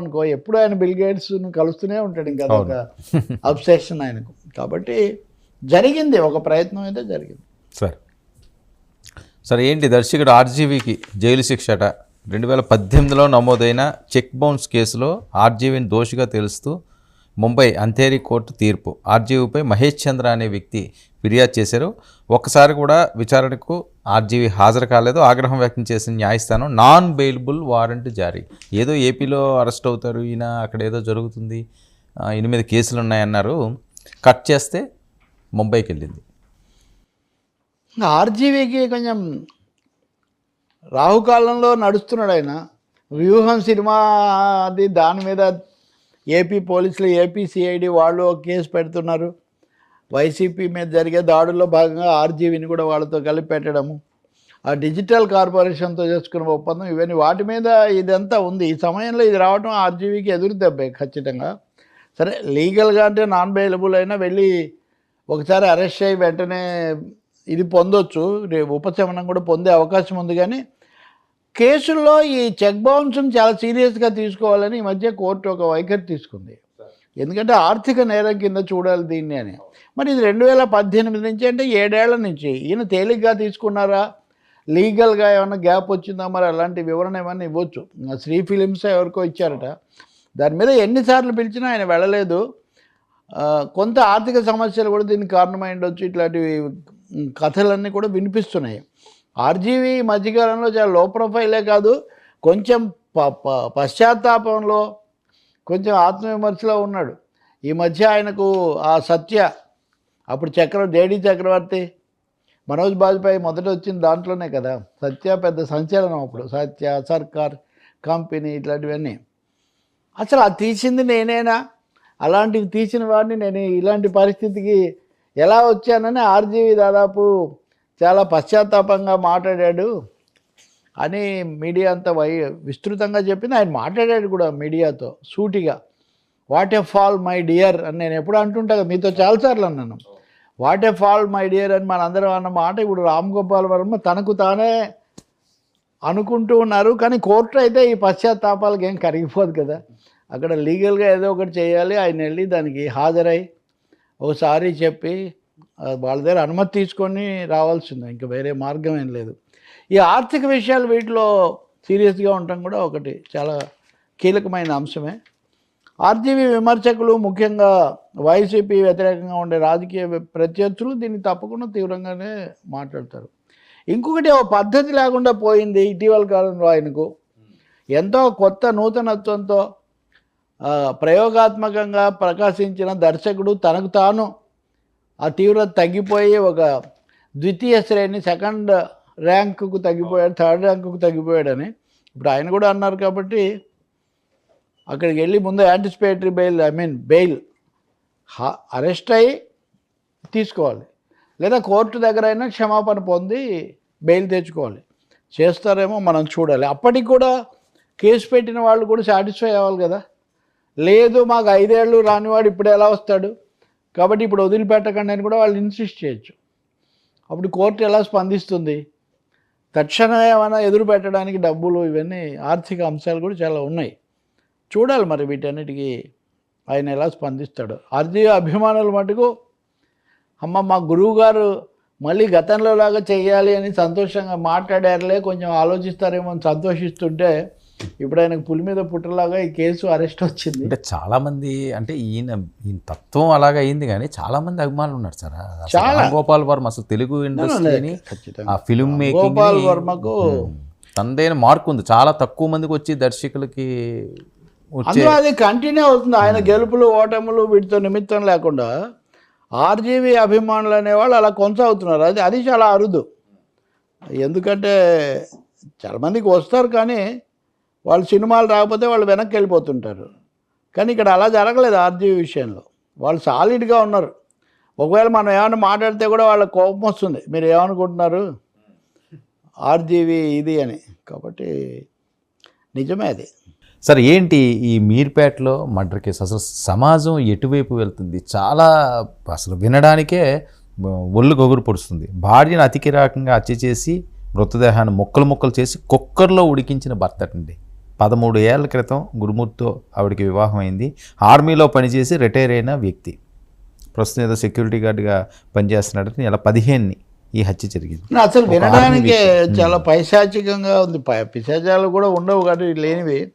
అనుకో ఎప్పుడు ఆయన బిల్ గేట్స్ కలుస్తూనే ఉంటాడు. ఇంకా అదొక అబ్సెషన్ ఆయనకు. కాబట్టి జరిగింది ఒక ప్రయత్నం అయితే జరిగింది. సార్. సార్ ఏంటి? దర్శకుడు ఆర్జీవీకి జైలు శిక్షట రెండు వేల పద్దెనిమిదిలో నమోదైన చెక్ బౌన్స్ కేసులో ఆర్జీవీని దోషిగా తెలుస్తూ ముంబై అంధేరి కోర్టు తీర్పు. ఆర్జీవీపై మహేష్ చంద్ర అనే వ్యక్తి ఫిర్యాదు చేశారు. ఒక్కసారి కూడా విచారణకు ఆర్జీవీ హాజరు కాలేదు. ఆగ్రహం వ్యక్తం చేసిన న్యాయస్థానం నాన్ బెయిలబుల్ వారెంట్ జారీ. ఏదో ఏపీలో అరెస్ట్ అవుతారు. ఈయన అక్కడ ఏదో జరుగుతుంది. ఎనిమిది ఈయన మీద కేసులు ఉన్నాయన్నారు కట్ చేస్తే ముంబైకి వెళ్ళింది. ఆర్జీవీకి కొంచెం రాహుకాలంలో నడుస్తున్నాడు ఆయన. వ్యూహం సినిమా అది దాని మీద ఏపీ పోలీసులు ఏపీ సిఐడి వాళ్ళు ఒక కేసు పెడుతున్నారు. వైసీపీ మీద జరిగే దాడుల్లో భాగంగా ఆర్జీవిని కూడా వాళ్ళతో కలిపి పెట్టడము. ఆ డిజిటల్ కార్పొరేషన్తో చేసుకున్న ఒప్పందం ఇవన్నీ వాటి మీద ఇదంతా ఉంది. ఈ సమయంలో ఇది రావడం ఆర్జీవీకి ఎదురు దెబ్బే ఖచ్చితంగా. సరే లీగల్గా అంటే నాన్ బెయిలబుల్ అయినా వెళ్ళి ఒకసారి అరెస్ట్ అయ్యి వెంటనే ఇది పొందొచ్చు. ఉపశమనం కూడా పొందే అవకాశం ఉంది కానీ కేసుల్లో ఈ చెక్ బౌన్స్ని చాలా సీరియస్గా తీసుకోవాలని ఈ మధ్య కోర్టు ఒక వైఖరి తీసుకుంది. ఎందుకంటే ఆర్థిక నేరం కింద చూడాలి దీన్ని అని. మరి ఇది రెండు వేల పద్దెనిమిది నుంచి అంటే ఏడేళ్ళ నుంచి. ఈయన తేలిగ్గా తీసుకున్నారా? లీగల్గా ఏమైనా గ్యాప్ వచ్చిందా? మరి అలాంటి వివరణ ఏమైనా ఇవ్వచ్చు. శ్రీ ఫిలిమ్స్ ఎవరికో ఇచ్చారట. దాని మీద ఎన్నిసార్లు పిలిచినా ఆయన వెళ్ళలేదు. కొంత ఆర్థిక సమస్యలు కూడా దీనికి కారణమై ఉండొచ్చు. ఇట్లాంటివి కథలన్నీ కూడా వినిపిస్తున్నాయి. ఆర్జీవి ఈ మధ్యకాలంలో చాలా లో ప్రొఫైలే కాదు కొంచెం ప ప- పశ్చాత్తాపంలో కొంచెం ఆత్మవిమర్శలో ఉన్నాడు. ఈ మధ్య ఆయనకు ఆ సత్య అప్పుడు చక్ర డేడీ చక్రవర్తి మనోజ్ బాజ్పేయి మొదట వచ్చిన దాంట్లోనే కదా. సత్య పెద్ద సంచలనం అప్పుడు. సత్య సర్కార్ కంపెనీ ఇట్లాంటివన్నీ. అసలు అది తీసింది నేనేనా? అలాంటివి తీసిన వాడిని నేను ఇలాంటి పరిస్థితికి ఎలా వచ్చానని ఆర్జీవి దాదాపు చాలా పశ్చాత్తాపంగా మాట్లాడాడు. అని మీడియా అంతా వై విస్తృతంగా చెప్పింది. ఆయన మాట్లాడాడు కూడా మీడియాతో సూటిగా. What a fall my dear అని నేను ఎప్పుడు అంటుంటా మీతో చాలాసార్లు అన్నాను. What a fall my dear అని మనందరం అన్న మాట ఇప్పుడు రామ్ గోపాల్ వర్మ తనకు తానే అనుకుంటూ ఉన్నారు. కానీ కోర్టు అయితే ఈ పశ్చాత్తాపాలకి ఏం కరిగిపోదు కదా. అక్కడ లీగల్గా ఏదో ఒకటి చేయాలి. ఆయన వెళ్ళి దానికి హాజరై ఒకసారి చెప్పి వాళ్ళ దగ్గర అనుమతి తీసుకొని రావాల్సిందే ఇంకా వేరే మార్గం ఏం లేదు. ఈ ఆర్థిక విషయాలు వీటిలో సీరియస్గా ఉండటం కూడా ఒకటి చాలా కీలకమైన అంశమే. ఆర్జీవీ విమర్శకులు ముఖ్యంగా వైసీపీ వ్యతిరేకంగా ఉండే రాజకీయ ప్రత్యర్థులు దీన్ని తప్పకుండా తీవ్రంగానే మాట్లాడతారు. ఇంకొకటి ఒక పద్ధతి లేకుండా పోయింది ఇటీవల కాలంలో ఆయనకు. ఎంతో కొత్త నూతనత్వంతో ప్రయోగాత్మకంగా ప్రకాశించిన దర్శకుడు తనకు తాను ఆ తీవ్రత తగ్గిపోయి ఒక ద్వితీయ శ్రేణి సెకండ్ ర్యాంకుకు తగ్గిపోయాడు థర్డ్ ర్యాంకుకు తగ్గిపోయాడని. ఇప్పుడు ఆయన కూడా అన్నారు కాబట్టి అక్కడికి వెళ్ళి ముందు anticipatory bail I mean bail arrest అయ్యి తీసుకోవాలి. లేదా కోర్టు దగ్గర అయినా క్షమాపణ పొంది బెయిల్ తెచ్చుకోవాలి. చేస్తారేమో మనం చూడాలి. అప్పటికి కూడా కేసు పెట్టిన వాళ్ళు కూడా సాటిస్ఫై అవ్వాలి కదా. లేదు మాకు ఐదేళ్ళు రానివాడు ఇప్పుడు ఎలా వస్తాడు? కాబట్టి ఇప్పుడు వదిలిపెట్టకండి అని కూడా వాళ్ళు ఇన్సిస్ట్ చేయొచ్చు. అప్పుడు కోర్టు ఎలా స్పందిస్తుంది? తక్షణమే ఏమైనా ఎదురు పెట్టడానికి డబ్బులు ఇవన్నీ ఆర్థిక అంశాలు కూడా చాలా ఉన్నాయి. చూడాలి మరి వీటన్నిటికీ ఆయన ఎలా స్పందిస్తాడు. ఆర్థిక అభిమానులు మటుకు అమ్మ మా గురువు గారు మళ్ళీ గతంలో లాగా చేయాలి అని సంతోషంగా మాట్లాడారులే కొంచెం ఆలోచిస్తారేమో అని సంతోషిస్తుంటే ఇప్పుడు ఆయనకు పులి మీద పుట్టలాగా ఈ కేసు అరెస్ట్ వచ్చింది. అంటే చాలా మంది అంటే ఈయన ఈయన తత్వం అలాగ అయింది కానీ చాలా మంది అభిమానులు ఉన్నారు సార్. చాలా. గోపాల్ వర్మ అసలు తెలుగు ఇండస్ట్రీని. ఆ ఫిల్మ్ మేకింగ్ గోపాల్ వర్మకు తనదైన మార్క్ ఉంది. చాలా తక్కువ మందికి వచ్చి దర్శకులకి అందులో అది కంటిన్యూ అవుతుంది. ఆయన గెలుపులు ఓటములు వీటితో నిమిత్తం లేకుండా ఆర్జీవీ అభిమానులు అనేవాళ్ళు అలా కొనసాగుతున్నారు. అది అది చాలా అరుదు. ఎందుకంటే చాలామందికి వస్తారు కానీ వాళ్ళు సినిమాలు రాకపోతే వాళ్ళు వెనక్కి వెళ్ళిపోతుంటారు. కానీ ఇక్కడ అలా జరగలేదు ఆర్జీవి విషయంలో. వాళ్ళు సాలిడ్గా ఉన్నారు. ఒకవేళ మనం ఏమైనా మాట్లాడితే కూడా వాళ్ళ కోపం వస్తుంది. మీరు ఏమనుకుంటున్నారు? ఆర్జీవీ ఇది అని. కాబట్టి నిజమే అది. సార్ ఏంటి ఈ మీర్పేటలో మర్డర్ కేసు? అసలు సమాజం ఎటువైపు వెళ్తుంది? చాలా అసలు వినడానికే ఒళ్ళు గొగురు పొడుస్తుంది. భార్యను అతికిరాకంగా హత్య చేసి మృతదేహాన్ని ముక్కలు ముక్కలు చేసి కుక్కర్లో ఉడికించిన భర్త అండి పదమూడు ఏళ్ళ క్రితం గురుమూర్తితో ఆవిడకి వివాహం అయింది. ఆర్మీలో పనిచేసి రిటైర్ అయిన వ్యక్తి. ప్రస్తుతం ఏదో సెక్యూరిటీ గార్డ్గా పనిచేస్తున్నాడని నెల పదిహేనుని ఈ హత్య జరిగింది. అసలు వినడానికే చాలా పైశాచికంగా ఉంది. పిశాచాలు కూడా ఉండవు కాబట్టి లేనివి.